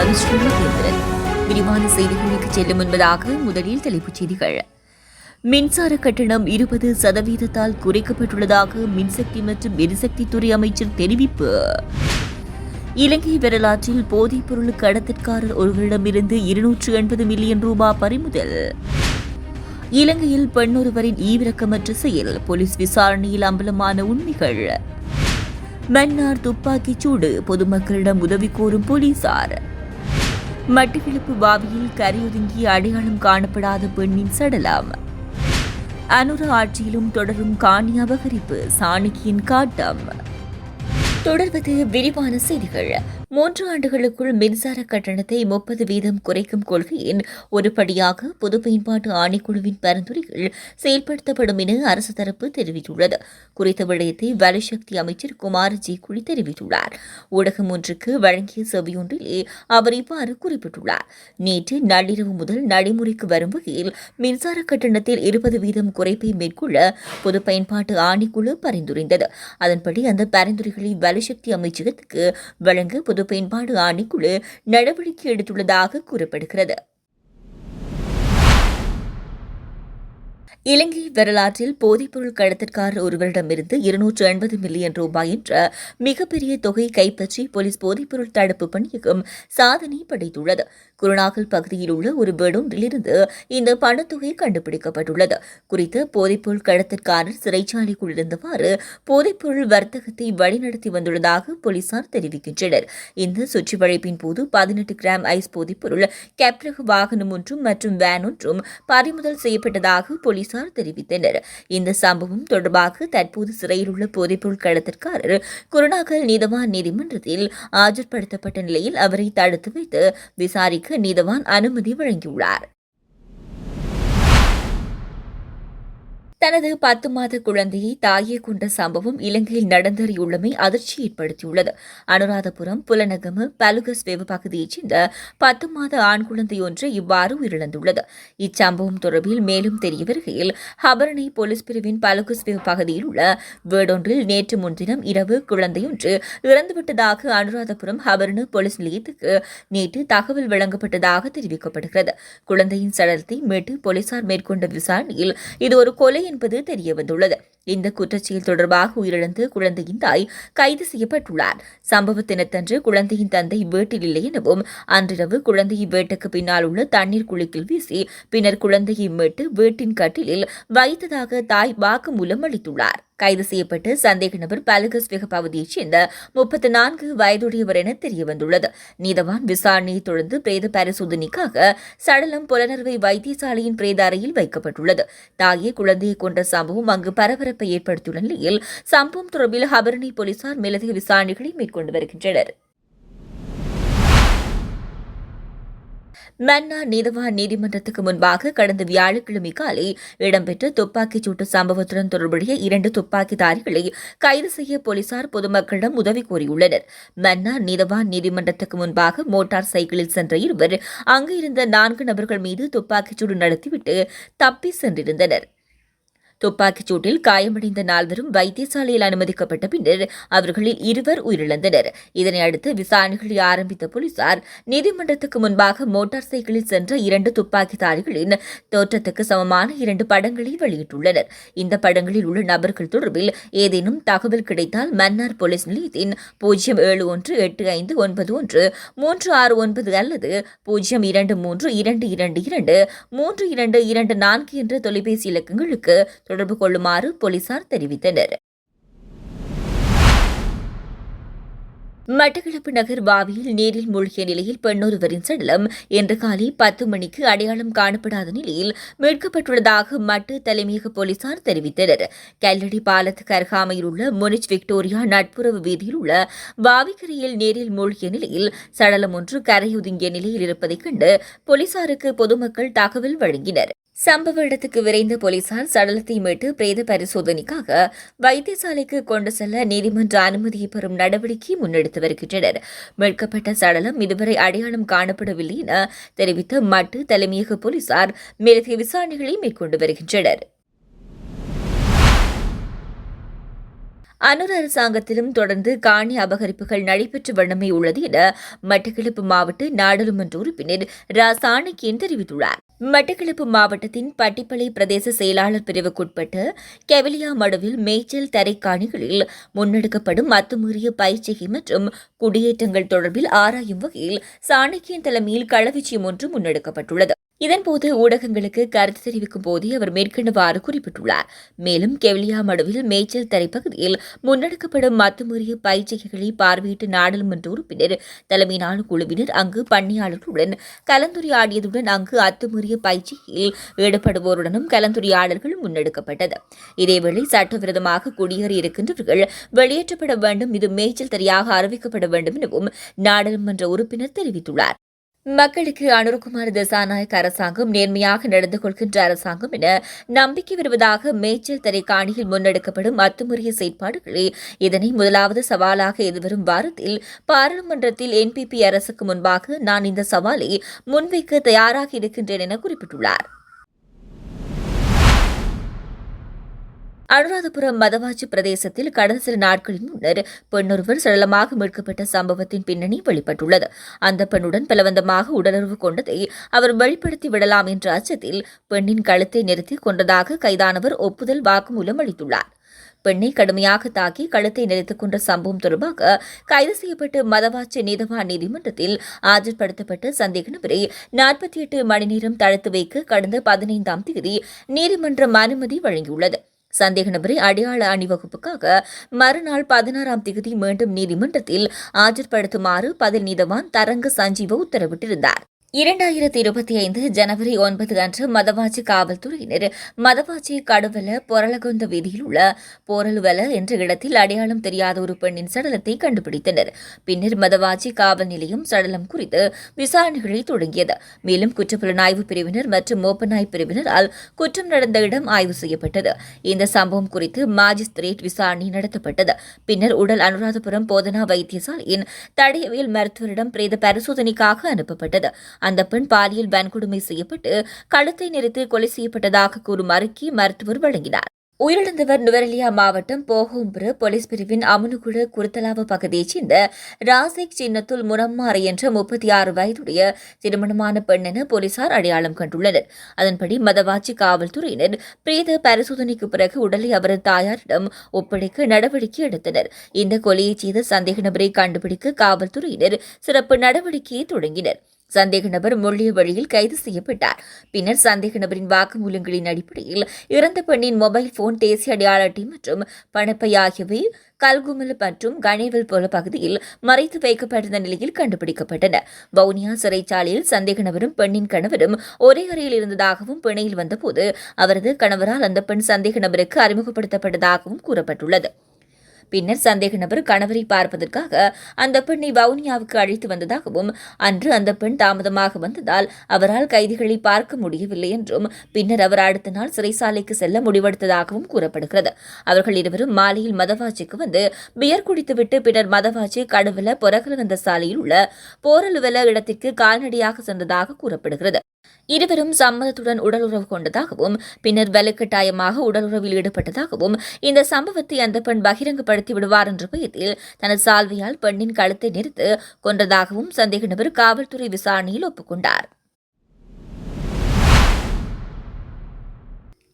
மகேந்திரன் விரிவான செய்திகளுக்கு செல்லும் முன்பதாக முதலில் தலைப்புச் செய்திகள். மின்சார கட்டணம் இருபது சதவீதத்தால் குறைக்கப்பட்டுள்ளதாக மின்சக்தி மற்றும் எரிசக்தித்துறை அமைச்சர் தெரிவிப்பு. இலங்கை வரலாற்றில் போதைப் பொருள் கடத்தற்காரர் ஒருவரிடமிருந்து இருநூற்று எண்பது மில்லியன் ரூபாய் பறிமுதல். இலங்கையில் பெண்ணொருவரின் ஈவிரக்கமற்ற செயல் போலீஸ் விசாரணையில் அம்பலமான உண்மைகள். மன்னார் துப்பாக்கிச் சூடு பொதுமக்களிடம் உதவி கோரும் போலீசார். மட்டக்களப்பு பாவியில் கரையொதுங்கி அடையாளம் காணப்படாத பெண்ணின் சடலம். அனுர ஆட்சியிலும் தொடரும் காணி அபகரிப்பு சாணக்கியின் காட்டம். தொடர்வது விரிவான செய்திகள். மூன்று ஆண்டுகளுக்குள் மின்சார கட்டணத்தை முப்பது வீதம் குறைக்கும் கொள்கையின் ஒரு படியாக பொது பயன்பாட்டு ஆணைக்குழுவின் பரிந்துரைகள் செயல்படுத்தப்படும் என அரசு தரப்பு தெரிவித்துள்ளது. குறித்த விடயத்தை வலசக்தி அமைச்சர் குமார் ஜி குழி தெரிவித்துள்ளார். ஊடகம் ஒன்றுக்கு வழங்கிய செவியொன்றிலே அவர் இவ்வாறு குறிப்பிட்டுள்ளார். நேற்று நள்ளிரவு முதல் நடைமுறைக்கு வரும் வகையில் மின்சார கட்டணத்தில் இருபது வீதம் குறைப்பை மேற்கொள்ள பொது பயன்பாட்டு ஆணைக்குழு பரிந்துரைந்தது. அதன்படி அந்த பரிந்துரைகளை வலுசக்தி அமைச்சகத்துக்கு வழங்க பொது பயன்பாடு ஆணைக்குழு நடவடிக்கை எடுத்துள்ளதாக கூறப்படுகிறது. இலங்கை வரலாற்றில் போதைப்பொருள் கடத்தற்காரர் ஒருவரிடமிருந்து இருநூற்று எண்பது மில்லியன் ரூபாய் என்ற மிகப்பெரிய தொகை கைப்பற்றி போலீஸ் போதைப்பொருள் தடுப்பு பணியகம் சாதனை படைத்துள்ளது. குருநாகல் பகுதியில் உள்ள ஒரு வீடொன்றிலிருந்து இந்த பணத்தொகை கண்டுபிடிக்கப்பட்டுள்ளது. குறித்த போதைப்பொருள் கடத்தற்காரர் சிறைச்சாலைக்குள் இருந்தவாறு போதைப்பொருள் வர்த்தகத்தை வழிநடத்தி வந்துள்ளதாக போலீசார் தெரிவிக்கின்றனர். இந்த சுற்றி வளைப்பின் போது பதினெட்டு கிராம் ஐஸ் போதைப்பொருள் கேப்ரக வாகனம் ஒன்றும் மற்றும் வேன் ஒன்றும் பறிமுதல் செய்யப்பட்டதாக போலீசார் தெரிவித்தனர். இந்த சம்பவம் தொடர்பாக தற்போது சிறையில் உள்ள போதைப்பொருள் கடத்தற்காரர் குருநாகல் நீதவான் நீதிமன்றத்தில் ஆஜர்படுத்தப்பட்ட நிலையில் அவரை தடுத்து வைத்து விசாரிக்க நீதவான் அனுமதி வழங்கியுள்ளார். தனது பத்து மாத குழந்தையை தாயே கொண்ட சம்பவம் இலங்கையில் நடந்தறியுள்ளமை அதிர்ச்சி ஏற்படுத்தியுள்ளது. அனுராதபுரம் புலனகம பலுகஸ் வெவ பகுதியைச் சேர்ந்த பத்து மாத ஆண் குழந்தை ஒன்று இவ்வாறு உயிரிழந்துள்ளது. இச்சம்பவம் தொடர்பில் மேலும் தெரிய வருகையில் ஹபரணை போலீஸ் பிரிவின் பலுகஸ் வெவ பகுதியில் உள்ள வீடொன்றில் நேற்று முன்தினம் இரவு குழந்தையொன்று இறந்துவிட்டதாக அனுராதபுரம் ஹபரணு போலீஸ் நிலையத்துக்கு நேற்று தகவல் வழங்கப்பட்டதாக தெரிவிக்கப்படுகிறது. குழந்தையின் சடலத்தை மீட்டு போலீசார் மேற்கொண்ட விசாரணையில் இது ஒரு கொலை என்பது தெரியவந்துள்ளது. இந்த குற்றச்செயல் தொடர்பாக உயிரிழந்து குழந்தையின் தாய் கைது செய்யப்பட்டுள்ளார். சம்பவ தினத்தன்று குழந்தையின் தந்தை வீட்டில் இல்லை எனவும் அன்றிரவு குழந்தையை வீட்டுக்கு பின்னால் உள்ள தண்ணீர் குளிக்கில் வீசி பின்னர் குழந்தையை மீட்டு வீட்டின் கட்டிலில் வைத்ததாக தாய் வாக்குமூலம் அளித்துள்ளார். கைது செய்யப்பட்டு சந்தேக நபர் பாலகஸ் வெக பகுதியைச் சேர்ந்த முப்பத்தி நான்கு வயதுடையவர் என தெரியவந்துள்ளது. நீதவான் விசாரணையை தொடர்ந்து பிரேத பரிசோதனைக்காக சடலம் புலனர்வை வைத்தியசாலையின் பிரேத அறையில் வைக்கப்பட்டுள்ளது. தாயே குழந்தையை கொன்ற சம்பவம் அங்கு பரபரப்பை ஏற்படுத்தியுள்ள நிலையில் சம்பவம் தொடர்பில் ஹபரணி போலீசார் மேலதிக விசாரணைகளை மேற்கொண்டு வருகின்றனர். மன்னா நீதவான் நீதிமன்றத்துக்கு முன்பாக கடந்த வியாழக்கிழமை காலை இடம்பெற்ற துப்பாக்கிச் சூட்டு சம்பவத்துடன் தொடர்புடைய இரண்டு துப்பாக்கிதாரிகளை கைது செய்ய போலீசார் பொதுமக்களிடம் உதவி கோரியுள்ளனர். மன்னா நீதவான் நீதிமன்றத்துக்கு முன்பாக மோட்டார் சைக்கிளில் சென்ற இருவர் அங்கு இருந்த நான்கு நபர்கள் மீது துப்பாக்கிச்சூடு நடத்திவிட்டு தப்பி சென்றிருந்தனர். துப்பாக்கிச் சூட்டில் காயமடைந்த நால்வரும் வைத்தியசாலையில் அனுமதிக்கப்பட்ட பின்னர் அவர்களில் இருவர் உயிரிழந்தனர். இதனை அடுத்து விசாரணைகளை ஆரம்பித்த போலீசார் நீதிமன்றத்துக்கு முன்பாக மோட்டார் சைக்கிளில் சென்ற இரண்டு துப்பாக்கிதாரிகளின் தோற்றத்துக்கு சமமான இரண்டு படங்களை வெளியிட்டுள்ளனர். இந்த படங்களில் உள்ள நபர்கள் தொடர்பில் ஏதேனும் தகவல் கிடைத்தால் மன்னார் போலீஸ் நிலையத்தின் பூஜ்ஜியம் ஏழு ஒன்று எட்டு ஐந்து ஒன்பது ஒன்று மூன்று ஆறு ஒன்பது அல்லது பூஜ்ஜியம் இரண்டு மூன்று இரண்டு இரண்டு இரண்டு மூன்று இரண்டு இரண்டு நான்கு என்ற தொலைபேசி இலக்கங்களுக்கு தொடர்பு கொள்ளுமாறு போலீசார் தெரிவித்தனர். மட்டக்களப்பு நகர் பாவியில் நீரில் மூழ்கிய நிலையில் பெண்ணொருவரின் சடலம் இன்று காலை பத்து மணிக்கு அடையாளம் காணப்படாத நிலையில் மீட்கப்பட்டுள்ளதாக மட்டு தலைமையக போலீசார் தெரிவித்தனர். கல்லடி பாலத்துக்கு அருகாமையில் உள்ள முனிச் விக்டோரியா நட்புறவு வீதியில் உள்ள பாவிக்கரையில் நீரில் மூழ்கிய நிலையில் சடலம் ஒன்று கரையொதுங்கிய நிலையில் இருப்பதைக் கண்டு போலீசாருக்கு பொதுமக்கள் தகவல் வழங்கினர். சம்பவ இடத்துக்கு விரைந்த போலீசார் சடலத்தை மீட்டு பிரேத பரிசோதனைக்காக வைத்தியசாலைக்கு கொண்டு செல்ல நீதிமன்ற அனுமதியை பெறும் நடவடிக்கை முன்னெடுத்து வருகின்றனர். மீட்கப்பட்ட சடலம் இதுவரை அடையாளம் காணப்படவில்லை என தெரிவித்த மட்டு தலைமையக போலீசார் மேலதிக விசாரணைகளை மேற்கொண்டு வருகின்றனர். அனுர் அரசாங்கத்திலும் தொடர்ந்து காணி அபகரிப்புகள் நடைபெற்ற வண்ணமே உள்ளது என மட்டக்களப்பு மாவட்ட நாடாளுமன்ற உறுப்பினர் ரா சாணக்கியன் தெரிவித்துள்ளார். மட்டக்களப்பு மாவட்டத்தின் பட்டிப்பளை பிரதேச செயலாளர் பிரிவுக்குட்பட்ட கெவிலியா மடுவில் மேய்ச்சல் தரைக்காணிகளில் முன்னெடுக்கப்படும் அத்துமீறிய பயிற்சிகை மற்றும் குடியேற்றங்கள் தொடர்பில் ஆராயும் வகையில் சாணக்கியன் தலைமையில் களவிச்சியம் ஒன்று முன்னெடுக்கப்பட்டுள்ளது. இதன்போது ஊடகங்களுக்கு கருத்து தெரிவிக்கும் போதே அவர் மேற்கண்டவாறு குறிப்பிட்டுள்ளார். மேலும் கெவிலியா மடுவில் மேய்ச்சல் தரைப்பகுதியில் முன்னெடுக்கப்படும் மத்துமீறிய பயிற்சிகளை பார்வையிட்ட நாடாளுமன்ற உறுப்பினர் தலைமையிலான குழுவினர் அங்கு பணியாளர்களுடன் கலந்துரையாடியதுடன் அங்கு அத்துமுறிய பயிற்சியில் ஈடுபடுவோருடனும் கலந்துரையாடல்கள் முன்னெடுக்கப்பட்டது. இதேவேளை சட்டவிரோதமாக குடியேறி இருக்கின்றவர்கள் வெளியேற்றப்பட வேண்டும் இது மேய்ச்சல் தரையாக அறிவிக்கப்பட வேண்டும் எனவும் நாடாளுமன்ற உறுப்பினர் தெரிவித்துள்ளார். மக்களுக்கு அனுர்குமார் திசாநாயக் அரசாங்கம் நேர்மையாக நடந்து கொள்கின்ற அரசாங்கம் என நம்பிக்கை வருவதாக மேய்ச்சல் தரை காணியில் முன்னெடுக்கப்படும் அத்துமுறைய செயற்பாடுகளே. இதனை முதலாவது சவாலாக எதிர்வரும் வாரத்தில் பாராளுமன்றத்தில் என்பிபி அரசுக்கு முன்பாக நான் இந்த சவாலை முன்வைக்க தயாராக இருக்கின்றேன் என குறிப்பிட்டுள்ளார். அனுராதபுரம் மதவாச்சி பிரதேசத்தில் கடந்த சில நாட்களின் முன்னர் பெண்ணொருவர் சடலமாக மீட்கப்பட்ட சம்பவத்தின் பின்னணி வெளிப்பட்டுள்ளது. அந்த பெண்ணுடன் பலவந்தமாக உடலுறவு கொண்டதை அவர் வெளிப்படுத்தி விடலாம் என்ற அச்சத்தில் பெண்ணின் கழுத்தை நிறுத்தி கொண்டதாக கைதானவர் ஒப்புதல் வாக்குமூலம் அளித்துள்ளார். பெண்ணை கடுமையாக தாக்கி கழுத்தை நெறித்துக் கொண்ட சம்பவம் தொடர்பாக கைது செய்யப்பட்டு மதவாச்சி நீதவான் நீதிமன்றத்தில் ஆஜர்படுத்தப்பட்ட சந்தேக நபரை நாற்பத்தி எட்டு மணி நேரம் தடுத்து வைக்க கடந்த பதினைந்தாம் தேதி நீதிமன்றம் அனுமதி வழங்கியுள்ளது. சந்தேக நபரை அடையாள அணிவகுப்புக்காக மறுநாள் பதினாறாம் தேதி மீண்டும் நீதிமன்றத்தில் ஆஜர்படுத்துமாறு பதில் நீதவான் தரங்க சஞ்சீவ உத்தரவிட்டிருந்தார். இரண்டாயிரத்தி இருபத்தி ஐந்து ஜனவரி ஒன்பது அன்று மதவாச்சி காவல்துறையினர் மதவாச்சி கடுவல பொரலகொந்த வீதியில் உள்ள போரலுவல என்ற இடத்தில் அடையாளம் தெரியாத ஒரு பெண்ணின் சடலத்தை கண்டுபிடித்தனர். பின்னர் மதவாச்சி காவல் நிலையம் சடலம் குறித்து விசாரணைகளை தொடங்கியது. மேலும் குற்றப்புலனாய்வு பிரிவினர் மற்றும் மோப்பநாய் பிரிவினரால் குற்றம் நடந்த இடம் ஆய்வு செய்யப்பட்டது. இந்த சம்பவம் குறித்து மாஜிஸ்திரேட் விசாரணை நடத்தப்பட்டது. பின்னர் உடல் அனுராதபுரம் போதனா வைத்தியசாலையின் தடயவியல் மருத்துவரிடம் பிரேத பரிசோதனைக்காக அனுப்பப்பட்டது. அந்த பெண் பாலியல் வன்கொடுமை செய்யப்பட்டு கழுத்தை நெறித்து கொலை செய்யப்பட்டதாக கூறும் அறிக்கை மருத்துவர் வழங்கினார். உயிரிழந்தவர் நுவரெலியா மாவட்டம் போகோம்புர போலீஸ் பிரிவின் அமுனுகுட குருத்தலாவு பகுதியைச் சேர்ந்த ராசிக் சின்னத்துல் முனம்மாறு என்ற முப்பத்தி ஆறு வயதுடைய திருமணமான பெண் என போலீசார் அடையாளம் கண்டுள்ளனர். அதன்படி மதவாச்சி காவல்துறையினர் பிரேத பரிசோதனைக்கு பிறகு உடலை அவரது தாயாரிடம் ஒப்படைக்க நடவடிக்கை எடுத்தனர். இந்த கொலையை செய்த சந்தேக நபரை கண்டுபிடிக்க காவல்துறையினர் சிறப்பு நடவடிக்கையை தொடங்கினர். சந்தேக நபர் முள்ளிய வழியில் கைது செய்யப்பட்டார். பின்னர் சந்தேக நபரின் வாக்குமூலங்களின் அடிப்படையில் இறந்த பெண்ணின் மொபைல் போன் தேசிய அடையாள அட்டை மற்றும் பணப்பை ஆகியவை கல்குமல் மற்றும் கணேவல் போல பகுதியில் மறைத்து வைக்கப்பட்டிருந்த நிலையில் கண்டுபிடிக்கப்பட்டன. வவுனியா சிறைச்சாலையில் சந்தேக நபரும் பெண்ணின் கணவரும் ஒரே அறையில் இருந்ததாகவும் பிணையில் வந்தபோது அவரது கணவரால் அந்த பெண் சந்தேக நபருக்கு அறிமுகப்படுத்தப்பட்டதாகவும் கூறப்பட்டுள்ளது. பின்னர் சந்தேக நபர் கணவரை பார்ப்பதற்காக அந்த பெண்ணை வவுனியாவுக்கு அழைத்து வந்ததாகவும் அன்று அந்த பெண் தாமதமாக வந்ததால் அவரால் கைதிகளை பார்க்க முடியவில்லை என்றும் பின்னர் அவர் அடுத்த நாள் சிறைசாலைக்கு செல்ல முடிவெடுத்ததாகவும் கூறப்படுகிறது. அவர்கள் இருவரும் மாலையில் மதவாச்சிக்கு வந்து பியர் குடித்துவிட்டு பின்னர் மதவாச்சி கடவுள பொறகலவந்த சாலையில் உள்ள போரலுவல இடத்திற்கு கால்நடையாக சென்றதாக கூறப்படுகிறது. இருவரும் சம்மதத்துடன் உடலுறவு கொண்டதாகவும் பின்னர் வலுக்கட்டாயமாக உடலுறவில் ஈடுபட்டதாகவும் இந்த சம்பவத்தை அந்த பெண் பகிரங்கப்படுத்தி விடுவார் என்ற பயத்தில் தனது சால்வையால் பெண்ணின் கழுத்தை நிறுத்து கொண்டதாகவும் சந்தேக நபர் காவல்துறை விசாரணையில் ஒப்புக்கொண்டார்.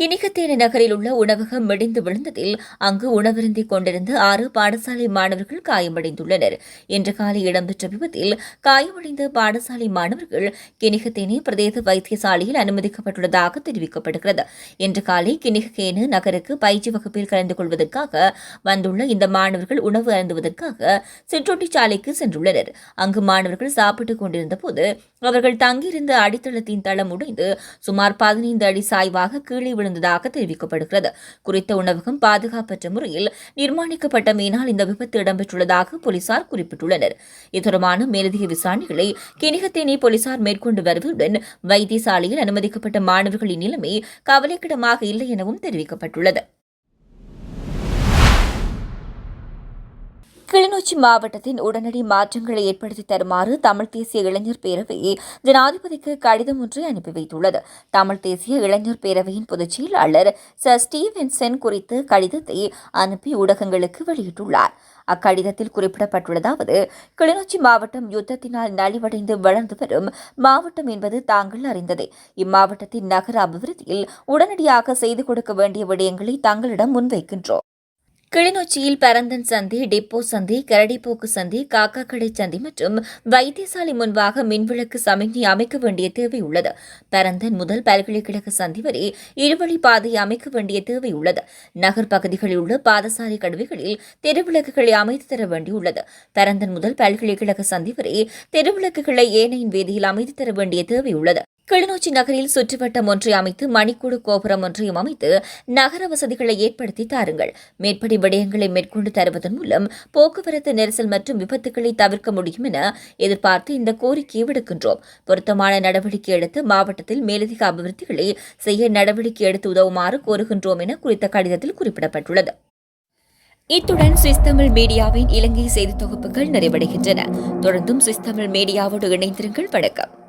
கிணிகத்தேனி நகரில் உள்ள உணவகம் மிடிந்து விழுந்ததில் அங்கு உணவருந்திக் கொண்டிருந்த ஆறு பாடசாலை மாணவர்கள் காயமடைந்துள்ளனர். இன்று காலை இடம்பெற்ற விபத்தில் காயமடைந்த பாடசாலை மாணவர்கள் கிணிகத்தேனி பிரதேச வைத்தியசாலையில் அனுமதிக்கப்பட்டுள்ளதாக தெரிவிக்கப்படுகிறது. இன்று காலை கிணிகேனு நகருக்கு பயிற்சி வகுப்பில் கலந்து கொள்வதற்காக வந்துள்ள இந்த மாணவர்கள் உணவு அருந்துவதற்காக சிற்றொட்டிச்சாலைக்கு சென்றுள்ளனர். அங்கு மாணவர்கள் சாப்பிட்டுக் கொண்டிருந்தபோது அவர்கள் தங்கியிருந்த அடித்தளத்தின் தளம் உடைந்து சுமார் பதினைந்து அடி சாய்வாக கீழே விழுந்ததாக தெரிவிக்கப்படுகிறது. குறித்த உணவகம் பாதுகாப்பற்ற முறையில் நிர்மாணிக்கப்பட்ட மீனால் இந்த விபத்து இடம்பெற்றுள்ளதாக போலீசார் குறிப்பிட்டுள்ளனர். இதுதொடர்பான மேலதிக விசாரணைகளை கிணிகத்தேனி போலீசார் மேற்கொண்டு வருவதுடன் வைத்தியசாலையில் அனுமதிக்கப்பட்ட மாணவர்களின் நிலைமை கவலைக்கிடமாக இல்லை எனவும் தெரிவிக்கப்பட்டுள்ளது. கிளிநொச்சி மாவட்டத்தின் உடனடி மாற்றங்களை ஏற்படுத்தி தருமாறு தமிழ் தேசிய இளைஞர் பேரவை ஜனாதிபதிக்கு கடிதம் ஒன்றை அனுப்பி வைத்துள்ளது. தமிழ் தேசிய இளைஞர் பேரவையின் பொதுச் செயலாளர் சர் ஸ்டீவென்சன் குறித்து கடிதத்தை அனுப்பி ஊடகங்களுக்கு வெளியிட்டுள்ளார். அக்கடிதத்தில் குறிப்பிடப்பட்டுள்ளதாவது கிளிநொச்சி மாவட்டம் யுத்தத்தினால் நலிவடைந்து வளர்ந்து வரும் மாவட்டம் என்பது தாங்கள் அறிந்ததே. இம்மாவட்டத்தின் நகர அபிவிருத்தியில் உடனடியாக செய்து கொடுக்க வேண்டிய விடயங்களை தங்களிடம் முன்வைக்கின்றோம். கிளிநொச்சியில் பரந்தன் சந்தி டிப்போ சந்தி கரடிப்போக்கு சந்தி காக்காக்கடை சந்தி மற்றும் வைத்தியசாலை முன்பாக மின்விளக்கு சமிக்ஞை அமைக்க வேண்டிய தேவை உள்ளது பரந்தன் முதல் பல்கலைக்கழக சந்தி வரை இருவழி பாதை அமைக்க வேண்டிய தேவை உள்ளது நகர் பகுதிகளில் உள்ள பாதசாலை கடுவைகளில் தெருவிளக்குகளை அமைத்து தர வேண்டியுள்ளது. பரந்தன் முதல் பல்கலைக்கழக சந்தி வரை தெருவிளக்குகளை ஏனையின் வேதியில் அமைத்து தர வேண்டிய தேவை உள்ளது கிளிநொச்சி நகரில் சுற்றுவட்டம் ஒன்றை அமைத்து மணிக்கூடு கோபுரம் ஒன்றையும் அமைத்து நகர வசதிகளை ஏற்படுத்தி தாருங்கள். மேற்படி விடயங்களை மேற்கொண்டு தருவதன் மூலம் போக்குவரத்து நெரிசல் மற்றும் விபத்துகளை தவிர்க்க முடியும் என எதிர்பார்த்து இந்த கோரிக்கையை விடுக்கின்றோம். பொருத்தமான நடவடிக்கை எடுத்து மாவட்டத்தில் மேலதிக அபிவிருத்திகளை செய்ய நடவடிக்கை எடுத்து உதவுமாறு கோருகின்றோம் என குறித்த கடிதத்தில் குறிப்பிடப்பட்டுள்ளது. இத்துடன் சுவிஸ் தமிழ் மீடியாவின் இலங்கை செய்தி தொகுப்புகள் நிறைவடைகின்றன. தொடர்ந்தும் சுவிஸ் தமிழ் மீடியாவோடு இணைந்திருங்கள். வணக்கம்.